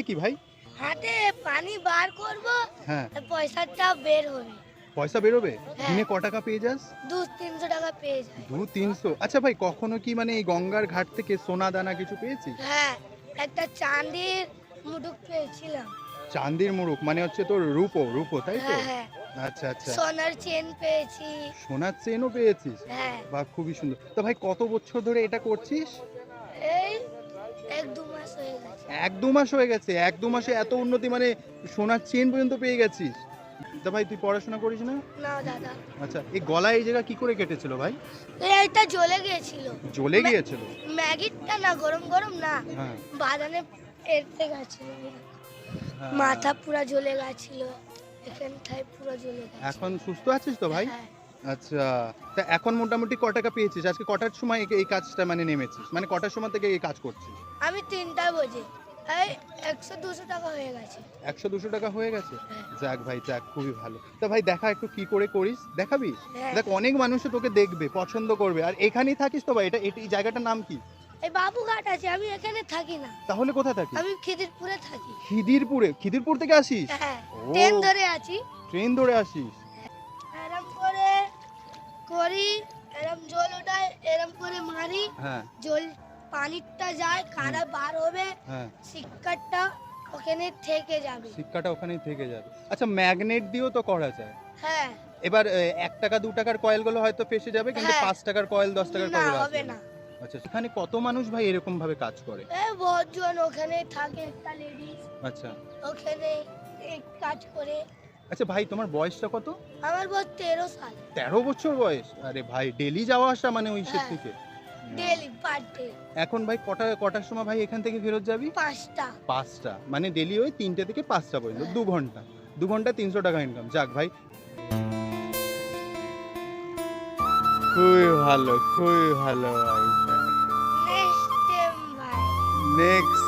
হাতে কি ভাই? হাতে পানি বার করব হ্যাঁ। পয়সাটা বের হবে। পয়সা বেরোবে? হ্যাঁ। দিনে ক টাকা পেয়ে যাস? দু তিনশো টাকা পেয়ে যায় দু তিনশো। আচ্ছা ভাই কখনো কি মানে এই গঙ্গার ঘাট থেকে সোনা দানা কিছু পেয়েছিস? হ্যাঁ একটা চাঁদির মুটুক পেয়েছিলাম। চান্দির মুরুক মানে হচ্ছে তোর রূপো রূপো তাই তো? হ্যাঁ হ্যাঁ। আচ্ছা আচ্ছা। সোনার চেন পেয়েছি। সোনার চেনও পেয়েছিস? হ্যাঁ। বাহ খুবই সুন্দর। তো ভাই কত বছর ধরে এটা করছিস? এক দু মাস হয়ে গেছে এক দু মাসে এত উন্নতি মানে সোনার চেন পর্যন্ত পেয়ে গেছিস। তা ভাই তুই পড়াশোনা করিস না? না দাদা। আচ্ছা এই গলায় এই জায়গা কি করে কেটেছিল ভাই? এইটা জ্বলে গিয়েছিল। জ্বলে গিয়েছিল? ম্যাগিটা না গরম গরম না হ্যাঁ। বাদানে এরতে গেছিল। হ্যাঁ। মাথা পুরো জ্বলে গেছিল এখানটায় পুরো জ্বলে গেছে। এখন সুস্থ আছিস তো ভাই? হ্যাঁ। আচ্ছা তা এখন মোটামুটি ক টাকা পেয়েছিস? আজকে কটার সময় এই- এই কাজটা মানে নেমেছিস? মানে কটার সময় থেকে এই কাজ করছিস? আমি তিনটা বজে। এই একশো দুশো টাকা হয়ে গেছে। একশো দুশো টাকা হয়ে গেছে। যাক ভাই যাক খুবই ভালো। তা ভাই দেখা একটু কি করে করিস? দেখাবি। দেখ অনেক মানুষ তোকে দেখবে পছন্দ করবে। আর এখানেই থাকিস তো ভাই? এটা এটা- এই জায়গাটার নাম কি? এই বাবুঘাট আছে আমি এখানে থাকি না। তাহলে কোথায় থাকিস? আমি খিদিরপুরে থাকি। খিদিরপুরে? খিদিরপুর থেকে আসিস? হ্যাঁ ট্রেন ধরে আছি। ট্রেন ধরে আসিস? এরম করে করি এরম জল ওঠায় এরম করে মারি। হ্যাঁ। জল পানিটা যায় কারা বার হবে হ্যাঁ। শিক্ষাটা ওখানে থেকে যাবে। শিক্ষাটা ওখানেই থেকে যাবে। আচ্ছা ম্যাগনেট দিয়েও তো করা যায়। হ্যাঁ। এবার এ, এক টাকা দু টাকার কয়েলগুলো হয়তো ফেসে যাবে কিন্তু হ্যাঁ। পাঁচ টাকার কয়েল দশ টাকার কয়েল হবে না। আচ্ছা সেখানে কত মানুষ ভাই এরকম ভাবে কাজ করে? এই বহুজন ওখানে থাকে একটা লেডিস আচ্ছা। ওখানে কাজ করে। আচ্ছা ভাই তোমার বয়সটা কত? আমার বয়স তেরো সাল। তেরো বছর বয়স? আরে ভাই ডেলি যাওয়া আসা মানে ওই সে হ্যাঁ। থেকে ডেলি পার ডে এখন ভাই কটা কটার সময় ভাই এখান থেকে ফেরত যাবি? পাঁচটা। পাঁচটা। মানে ডেলি ওই তিনটে থেকে পাঁচটা পর্যন্ত দু ঘণ্টা। দু ঘণ্টা তিনশো টাকা ইনকাম যাক ভাই। খুবই ভালো খুবই ভালো ভাই। নেক্সট